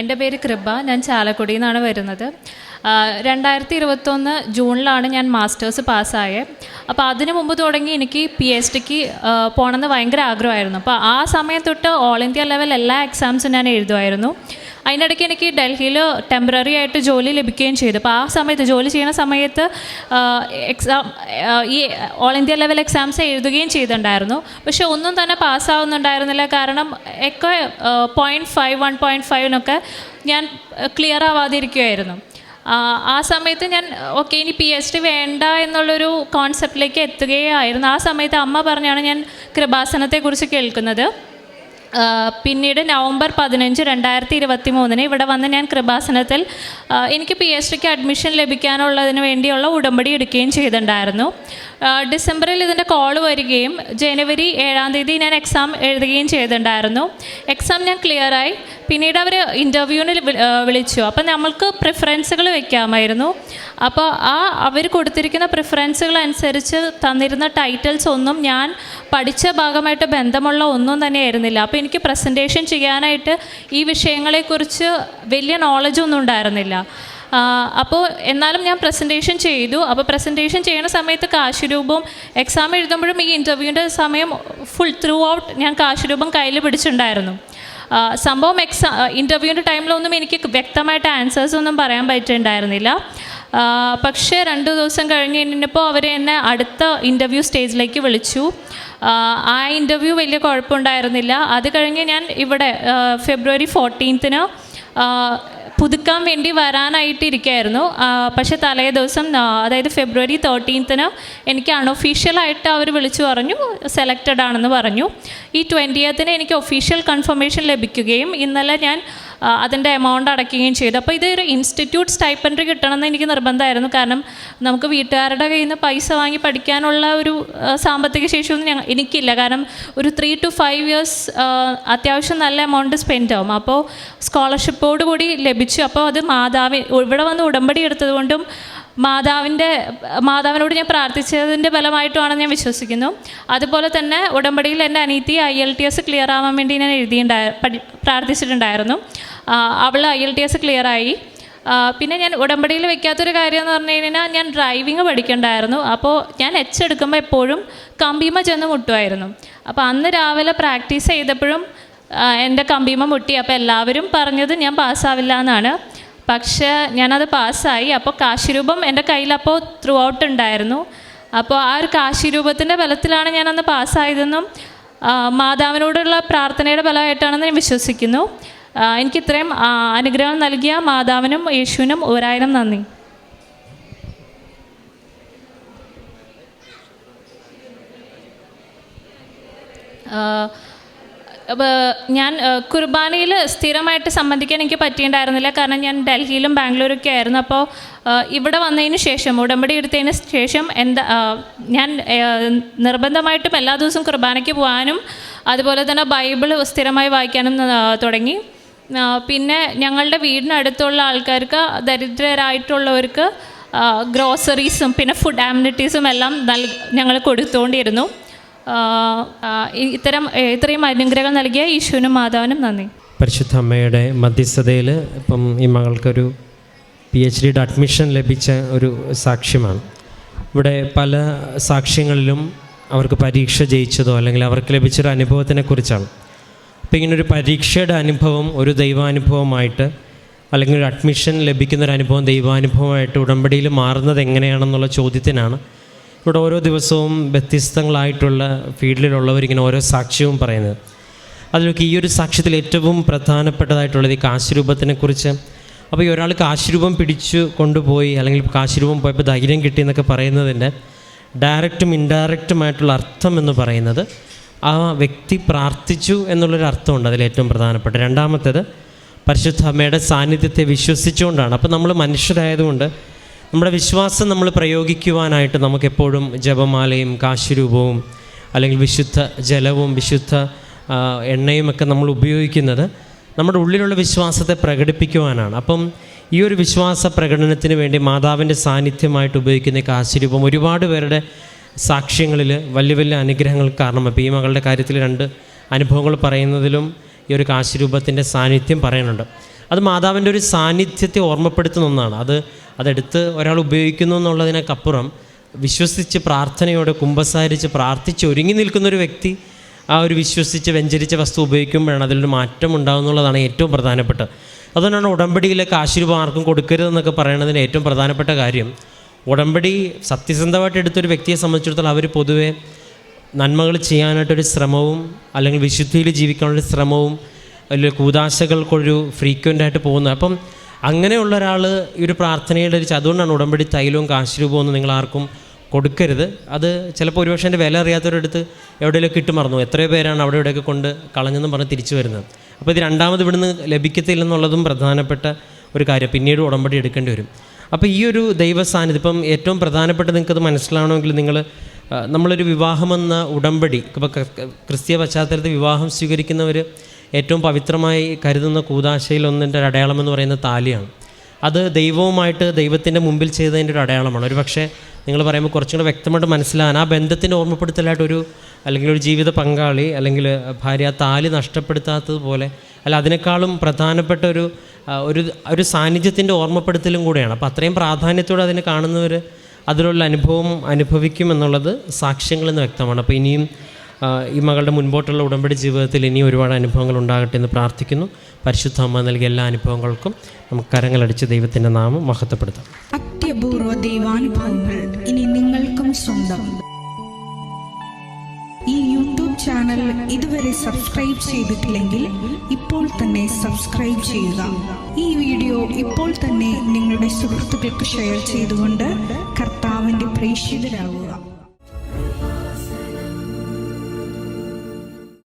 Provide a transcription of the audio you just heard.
എന്റെ പേര് കൃപ ഞാൻ ചാലക്കുടി നിന്നാണ് വരുന്നത്. രണ്ടായിരത്തി ഇരുപത്തൊന്ന് ജൂണിലാണ് ഞാൻ മാസ്റ്റേഴ്സ് പാസ്സായത് അപ്പോൾ അതിനു മുമ്പ് തുടങ്ങി എനിക്ക് പി എച്ച് ഡിക്ക് പോകണമെന്ന് ഭയങ്കര ആഗ്രഹമായിരുന്നു. അപ്പോൾ ആ സമയം തൊട്ട് ഓൾ ഇന്ത്യ ലെവൽ എല്ലാ എക്സാംസും ഞാൻ എഴുതുമായിരുന്നു. അതിനിടയ്ക്ക് എനിക്ക് ഡൽഹിയിൽ ടെമ്പററി ആയിട്ട് ജോലി ലഭിക്കുകയും ചെയ്തു. അപ്പോൾ ആ സമയത്ത് ജോലി ചെയ്യുന്ന സമയത്ത് എക്സാം ഈ ഓൾ ഇന്ത്യ ലെവൽ എക്സാംസ് എഴുതുകയും ചെയ്തിട്ടുണ്ടായിരുന്നു. പക്ഷെ ഒന്നും തന്നെ പാസ്സാവുന്നുണ്ടായിരുന്നില്ല. കാരണം ഒക്കെ പോയിന്റ് ഫൈവ് വൺ പോയിന്റ് ഫൈവിനൊക്കെ ഞാൻ ക്ലിയർ ആവാതിരിക്കുമായിരുന്നു ആ, സമയത്ത് ഞാൻ ഓക്കെ ഇനി പി എച്ച് ഡി വേണ്ട എന്നുള്ളൊരു കോൺസെപ്റ്റിലേക്ക് എത്തുകയായിരുന്നു. ആ സമയത്ത് അമ്മ പറഞ്ഞാണ് ഞാൻ കൃപാസനത്തെക്കുറിച്ച് കേൾക്കുന്നത്. പിന്നീട് നവംബർ പതിനഞ്ച് രണ്ടായിരത്തി ഇരുപത്തി മൂന്നിന് ഇവിടെ വന്ന് ഞാൻ കൃപാസനത്തിൽ എനിക്ക് പി എച്ച് ഡിക്ക് അഡ്മിഷൻ ലഭിക്കാനുള്ളതിന് വേണ്ടിയുള്ള ഉടമ്പടി എടുക്കുകയും ചെയ്തിട്ടുണ്ടായിരുന്നു. ഡിസംബറിൽ ഇതിന്റെ കോൾ വരികയും ജനുവരി ഏഴാം തീയതി ഞാൻ എക്സാം എഴുതുകയും ചെയ്തിട്ടുണ്ടായിരുന്നു. എക്സാം ഞാൻ ക്ലിയറായി പിന്നീട് അവർ ഇന്റർവ്യൂവിന് വിളിച്ചു. അപ്പം നമ്മൾക്ക് പ്രിഫറൻസുകൾ വെക്കാമായിരുന്നു. അപ്പോൾ ആ അവർ കൊടുത്തിരിക്കുന്ന പ്രിഫറൻസുകൾ അനുസരിച്ച് തന്നിരുന്ന ടൈറ്റിൽസ് ഒന്നും ഞാൻ പഠിച്ച ഭാഗമായിട്ട് ബന്ധമുള്ള ഒന്നും തന്നെ ആയിരുന്നില്ല അപ്പോൾ എനിക്ക് പ്രസന്റേഷൻ ചെയ്യാനായിട്ട് ഈ വിഷയങ്ങളെക്കുറിച്ച് വലിയ നോളജൊന്നും ഉണ്ടായിരുന്നില്ല. അപ്പോൾ എന്നാലും ഞാൻ പ്രസന്റേഷൻ ചെയ്തു. അപ്പോൾ പ്രസന്റേഷൻ ചെയ്യുന്ന സമയത്ത് കാശുരൂപം എക്സാം എഴുതുമ്പോഴും ഈ ഇന്റർവ്യൂവിന്റെ സമയം ഫുൾ ത്രൂ ഔട്ട് ഞാൻ കാശുരൂപം കയ്യിൽ പിടിച്ചിട്ടുണ്ടായിരുന്നു. സംഭവം എക്സാം ഇന്റർവ്യൂവിന്റെ ടൈമിലൊന്നും എനിക്ക് വ്യക്തമായിട്ട് ആൻസേഴ്സ് ഒന്നും പറയാൻ പറ്റുന്നുണ്ടായിരുന്നില്ല ആ, പക്ഷേ രണ്ട് ദിവസം കഴിഞ്ഞ് കഴിഞ്ഞപ്പോൾ അവർ എന്നെ അടുത്ത ഇന്റർവ്യൂ സ്റ്റേജിലേക്ക് വിളിച്ചു. ആ, ഇന്റർവ്യൂ വലിയ കുഴപ്പമുണ്ടായിരുന്നില്ല. അത് കഴിഞ്ഞ് ഞാൻ ഇവിടെ ഫെബ്രുവരി ഫോർട്ടീൻത്തിന് പുതുക്കാൻ വേണ്ടി വരാനായിട്ട് ഇരിക്കുകയായിരുന്നു ആ, പക്ഷേ തലേ ദിവസം അതായത് ഫെബ്രുവരി തേർട്ടീൻത്തിന് എനിക്ക് അൺഒഫീഷ്യലായിട്ട് അവർ വിളിച്ചു പറഞ്ഞു സെലക്റ്റഡ് ആണെന്ന് പറഞ്ഞു. ഈ ട്വന്റിയത്തിന് എനിക്ക് ഒഫീഷ്യൽ കൺഫർമേഷൻ ലഭിക്കുകയും ഇന്നലെ ഞാൻ അതിന്റെ എമൗണ്ട് അടയ്ക്കുകയും ചെയ്തു. അപ്പോൾ ഇതൊരു ഇൻസ്റ്റിറ്റ്യൂട്ട് സ്റ്റൈപ്പൻഡറി കിട്ടണമെന്ന് എനിക്ക് നിർബന്ധമായിരുന്നു. കാരണം നമുക്ക് വീട്ടുകാരുടെ കയ്യിൽ നിന്ന് പൈസ വാങ്ങി പഠിക്കാനുള്ള ഒരു സാമ്പത്തിക ശേഷിയൊന്നും ഞങ്ങൾ എനിക്കില്ല. കാരണം ഒരു ത്രീ ടു ഫൈവ് ഇയേഴ്സ് അത്യാവശ്യം നല്ല എമൗണ്ട് സ്പെൻഡ് ആവും. അപ്പോൾ സ്കോളർഷിപ്പോട് കൂടി ലഭിച്ചു. അപ്പോൾ അത് മാതാവി ഇവിടെ വന്ന് ഉടമ്പടി എടുത്തതുകൊണ്ടും മാതാവിന്റെ മാതാവിനോട് ഞാൻ പ്രാർത്ഥിച്ചതിന്റെ ഫലമായിട്ടുമാണെന്ന് ഞാൻ വിശ്വസിക്കുന്നു. അതുപോലെ തന്നെ ഉടമ്പടിയിൽ എന്റെ അനീതി I L T S clear ആവാൻ വേണ്ടി ഞാൻ എഴുതിയിട്ടുണ്ടായി പ്രാർത്ഥിച്ചിട്ടുണ്ടായിരുന്നു. അവൾ ഐ എൽ ടി എസ് ക്ലിയറായി പിന്നെ ഞാൻ ഉടമ്പടിയിൽ വെക്കാത്തൊരു കാര്യം എന്ന് പറഞ്ഞു കഴിഞ്ഞാൽ ഞാൻ ഡ്രൈവിങ് പഠിക്കണ്ടായിരുന്നു. അപ്പോൾ ഞാൻ എച്ച് എടുക്കുമ്പോൾ എപ്പോഴും കമ്പീമ ചെന്ന് മുട്ടുമായിരുന്നു. അപ്പോൾ അന്ന് രാവിലെ പ്രാക്ടീസ് ചെയ്തപ്പോഴും എന്റെ കമ്പീമ മുട്ടി. അപ്പോൾ എല്ലാവരും പറഞ്ഞത് ഞാൻ പാസ്സാവില്ല എന്നാണ്. പക്ഷേ ഞാനത് പാസ്സായി. അപ്പോൾ കാശിരൂപം എന്റെ കയ്യിലപ്പോൾ ത്രൂ ഔട്ട് ഉണ്ടായിരുന്നു. അപ്പോൾ ആ ഒരു കാശിരൂപത്തിന്റെ ബലത്തിലാണ് ഞാനന്ന് പാസ്സായതെന്നും മാതാവിനോടുള്ള പ്രാർത്ഥനയുടെ ഫലമായിട്ടാണെന്ന് ഞാൻ വിശ്വസിക്കുന്നു. എനിക്ക് ഇത്രയും അനുഗ്രഹം നൽകിയ മാതാവിനും യേശുവിനും ഒരായിരം നന്ദി. അപ്പോൾ ഞാൻ കുർബാനയിൽ സ്ഥിരമായിട്ട് സംബന്ധിക്കാൻ എനിക്ക് പറ്റിയിട്ടുണ്ടായിരുന്നില്ല. കാരണം ഞാൻ ഡൽഹിയിലും ബാംഗ്ലൂരൊക്കെ ആയിരുന്നു. അപ്പോൾ ഇവിടെ വന്നതിന് ശേഷം ഉടമ്പടി എടുത്തതിന് ശേഷം എന്താ ഞാൻ നിർബന്ധമായിട്ടും എല്ലാ ദിവസവും കുർബാനയ്ക്ക് പോകാനും അതുപോലെ തന്നെ ബൈബിൾ സ്ഥിരമായി വായിക്കാനും തുടങ്ങി. പിന്നെ ഞങ്ങളുടെ വീടിനടുത്തുള്ള ആൾക്കാർക്ക് ദരിദ്രരായിട്ടുള്ളവർക്ക് ഗ്രോസറീസും പിന്നെ ഫുഡ് ആമിനിറ്റീസും എല്ലാം നൽ ഞങ്ങൾ കൊടുത്തുകൊണ്ടിരുന്നു ഇത്തരം ഇത്രയും അനുഗ്രഹങ്ങൾ നൽകിയ ഈശോനും മാതാവിനും നന്ദി. പരിശുദ്ധ അമ്മയുടെ മധ്യസ്ഥതയിൽ ഇപ്പം ഈ മകൾക്കൊരു പി എച്ച് ഡിയുടെ അഡ്മിഷൻ ലഭിച്ച ഒരു സാക്ഷ്യമാണ്. ഇവിടെ പല സാക്ഷ്യങ്ങളിലും അവർക്ക് പരീക്ഷ ജയിച്ചതോ അല്ലെങ്കിൽ അവർക്ക് ലഭിച്ചൊരു അനുഭവത്തിനെ കുറിച്ചാണ്. അപ്പോൾ ഇങ്ങനൊരു പരീക്ഷയുടെ അനുഭവം ഒരു ദൈവാനുഭവമായിട്ട് അല്ലെങ്കിൽ ഒരു അഡ്മിഷൻ ലഭിക്കുന്ന ഒരു അനുഭവം ദൈവാനുഭവമായിട്ട് ഉടമ്പടിയിൽ മാറുന്നത് എങ്ങനെയാണെന്നുള്ള ചോദ്യത്തിനാണ് ഇവിടെ ഓരോ ദിവസവും വ്യത്യസ്തങ്ങളായിട്ടുള്ള ഫീൽഡിലുള്ളവരിങ്ങനെ ഓരോ സാക്ഷ്യവും പറയുന്നത്. അതിലൊക്കെ ഈ ഒരു സാക്ഷ്യത്തിൽ ഏറ്റവും പ്രധാനപ്പെട്ടതായിട്ടുള്ളത് ഈ കാശുരൂപത്തിനെക്കുറിച്ച് അപ്പോൾ ഈ ഒരാൾ കാശുരൂപം പിടിച്ചു കൊണ്ടുപോയി അല്ലെങ്കിൽ കാശുരൂപം പോയപ്പോൾ ധൈര്യം കിട്ടി എന്നൊക്കെ പറയുന്നതിന്റെ ഡയറക്റ്റും ഇൻഡയറക്റ്റുമായിട്ടുള്ള അർത്ഥം എന്ന് പറയുന്നത് ആ വ്യക്തി പ്രാർത്ഥിച്ചു എന്നുള്ളൊരു അർത്ഥമുണ്ട് അതിൽ ഏറ്റവും പ്രധാനപ്പെട്ട. രണ്ടാമത്തേത് പരിശുദ്ധ അമ്മയുടെ സാന്നിധ്യത്തെ വിശ്വസിച്ചുകൊണ്ടാണ്. അപ്പോൾ നമ്മൾ മനുഷ്യരായതുകൊണ്ട് നമ്മുടെ വിശ്വാസം നമ്മൾ പ്രയോഗിക്കുവാനായിട്ട് നമുക്കെപ്പോഴും ജപമാലയും കാശുരൂപവും അല്ലെങ്കിൽ വിശുദ്ധ ജലവും വിശുദ്ധ എണ്ണയുമൊക്കെ നമ്മൾ ഉപയോഗിക്കുന്നത് നമ്മുടെ ഉള്ളിലുള്ള വിശ്വാസത്തെ പ്രകടിപ്പിക്കുവാനാണ്. അപ്പം ഈ ഒരു വിശ്വാസ പ്രകടനത്തിന് വേണ്ടി മാതാവിന്റെ സാന്നിധ്യമായിട്ട് ഉപയോഗിക്കുന്ന കാശുരൂപം ഒരുപാട് പേരുടെ സാക്ഷ്യങ്ങളിൽ വലിയ വലിയ അനുഗ്രഹങ്ങൾ കാരണം. അപ്പോൾ ഈ മകളുടെ കാര്യത്തിൽ രണ്ട് അനുഭവങ്ങൾ പറയുന്നതിലും ഈ ഒരു കാശുരൂപത്തിന്റെ സാന്നിധ്യം പറയുന്നുണ്ട് അത് മാതാവിന്റെ ഒരു സാന്നിധ്യത്തെ ഓർമ്മപ്പെടുത്തുന്ന ഒന്നാണ്. അത് അതെടുത്ത് ഒരാൾ ഉപയോഗിക്കുന്നു എന്നുള്ളതിനേക്കപ്പുറം വിശ്വസിച്ച് പ്രാർത്ഥനയോടെ കുമ്പസാരിച്ച് പ്രാർത്ഥിച്ച് ഒരുങ്ങി നിൽക്കുന്ന ഒരു വ്യക്തി ആ ഒരു വിശ്വസിച്ച് വെഞ്ചരിച്ച വസ്തു ഉപയോഗിക്കുമ്പോഴാണ് അതിലൊരു മാറ്റം ഉണ്ടാകുന്നുള്ളതാണ് ഏറ്റവും പ്രധാനപ്പെട്ടത്. അതുകൊണ്ടാണ് ഉടമ്പടിയിലേക്ക് ആശീർവാദം ആർക്കും കൊടുക്കരുതെന്നൊക്കെ പറയുന്നതിന് ഏറ്റവും പ്രധാനപ്പെട്ട കാര്യം. ഉടമ്പടി സത്യസന്ധമായിട്ട് എടുത്തൊരു വ്യക്തിയെ സംബന്ധിച്ചിടത്തോളം അവർ പൊതുവേ നന്മകൾ ചെയ്യാനായിട്ടൊരു ശ്രമവും അല്ലെങ്കിൽ വിശുദ്ധിയിൽ ജീവിക്കാനുള്ളൊരു ശ്രമവും അല്ലെങ്കിൽ കൂതാശകൾക്കൊരു ഫ്രീക്വന്റായിട്ട് പോകുന്നത്. അപ്പം അങ്ങനെയുള്ള ഒരാൾ ഈ ഒരു പ്രാർത്ഥനയുടെ ഒരു അതുകൊണ്ടാണ് ഉടമ്പടി തൈലവും കാശുരൂപവും ഒന്നും നിങ്ങൾ ആർക്കും കൊടുക്കരുത്. അത് ചിലപ്പോൾ ഒരുപക്ഷെ എന്റെ വില അറിയാത്തവരെടുത്ത് എവിടെയെങ്കിലും ഇട്ട് മറന്നു എത്രയോ പേരാണ് അവിടെ ഇവിടെയൊക്കെ കൊണ്ട് കളഞ്ഞെന്നും പറഞ്ഞ് തിരിച്ചു വരുന്നത്. അപ്പോൾ ഇത് രണ്ടാമത് ഇവിടുന്ന് ലഭിക്കത്തില്ലെന്നുള്ളതും പ്രധാനപ്പെട്ട ഒരു കാര്യം. പിന്നീട് ഉടമ്പടി എടുക്കേണ്ടി വരും. അപ്പോൾ ഈ ഒരു ദൈവ സാന്നിധ്യം ഇപ്പം ഏറ്റവും പ്രധാനപ്പെട്ട നിങ്ങൾക്കത് മനസ്സിലാവണമെങ്കിൽ നിങ്ങൾ നമ്മളൊരു വിവാഹമെന്ന ഉടമ്പടി ഇപ്പോൾ ക്രിസ്തീയ പശ്ചാത്തലത്തിൽ വിവാഹം സ്വീകരിക്കുന്നവർ ഏറ്റവും പവിത്രമായി കരുതുന്ന കൂതാശയിൽ ഒന്നിന്റെ ഒരു അടയാളം എന്ന് പറയുന്നത് താലിയാണ്. അത് ദൈവവുമായിട്ട് ദൈവത്തിന്റെ മുമ്പിൽ ചെയ്തതിന്റെ ഒരു അടയാളമാണ്. ഒരു പക്ഷേ നിങ്ങൾ പറയുമ്പോൾ കുറച്ചും കൂടെ വ്യക്തമായിട്ട് മനസ്സിലാകാൻ ആ ബന്ധത്തിന്റെ ഓർമ്മപ്പെടുത്തലായിട്ടൊരു അല്ലെങ്കിൽ ഒരു ജീവിത പങ്കാളി അല്ലെങ്കിൽ ഭാര്യ താലി നഷ്ടപ്പെടുത്താത്തതുപോലെ അല്ല അതിനേക്കാളും പ്രധാനപ്പെട്ട ഒരു ഒരു ഒരു സാന്നിധ്യത്തിന്റെ ഓർമ്മപ്പെടുത്തലും കൂടെയാണ്. അപ്പോൾ അത്രയും പ്രാധാന്യത്തോടെ അതിനെ കാണുന്നവർ അതിലുള്ള അനുഭവം അനുഭവിക്കും എന്നുള്ളത് സാക്ഷ്യങ്ങളിൽ നിന്ന് വ്യക്തമാണ്. അപ്പോൾ ഇനിയും ഈ മകളുടെ മുൻപോട്ടുള്ള ഉടമ്പടി ജീവിതത്തിൽ ഇനി ഒരുപാട് അനുഭവങ്ങൾ ഉണ്ടാകട്ടെ എന്ന് പ്രാർത്ഥിക്കുന്നു. പരിശുദ്ധ അമ്മ നൽകിയ എല്ലാ അനുഭവങ്ങൾക്കും നമുക്ക് കരങ്ങളടിച്ച് ദൈവത്തിന്റെ നാമം മഹത്വപ്പെടുത്താം. അത്യപൂർവ ദൈവാനുഭവങ്ങൾ ഇനി നിങ്ങൾക്കും സ്വന്തം. ഈ യൂട്യൂബ് ചാനൽ ഇതുവരെ സബ്സ്ക്രൈബ് ചെയ്തിട്ടില്ലെങ്കിൽ ഇപ്പോൾ തന്നെ സബ്സ്ക്രൈബ് ചെയ്യുക. ഈ വീഡിയോ ഇപ്പോൾ തന്നെ നിങ്ങളുടെ സുഹൃത്തുക്കൾക്ക് ഷെയർ ചെയ്തുകൊണ്ട് കർത്താവിന്റെ പ്രേക്ഷിതരാകുക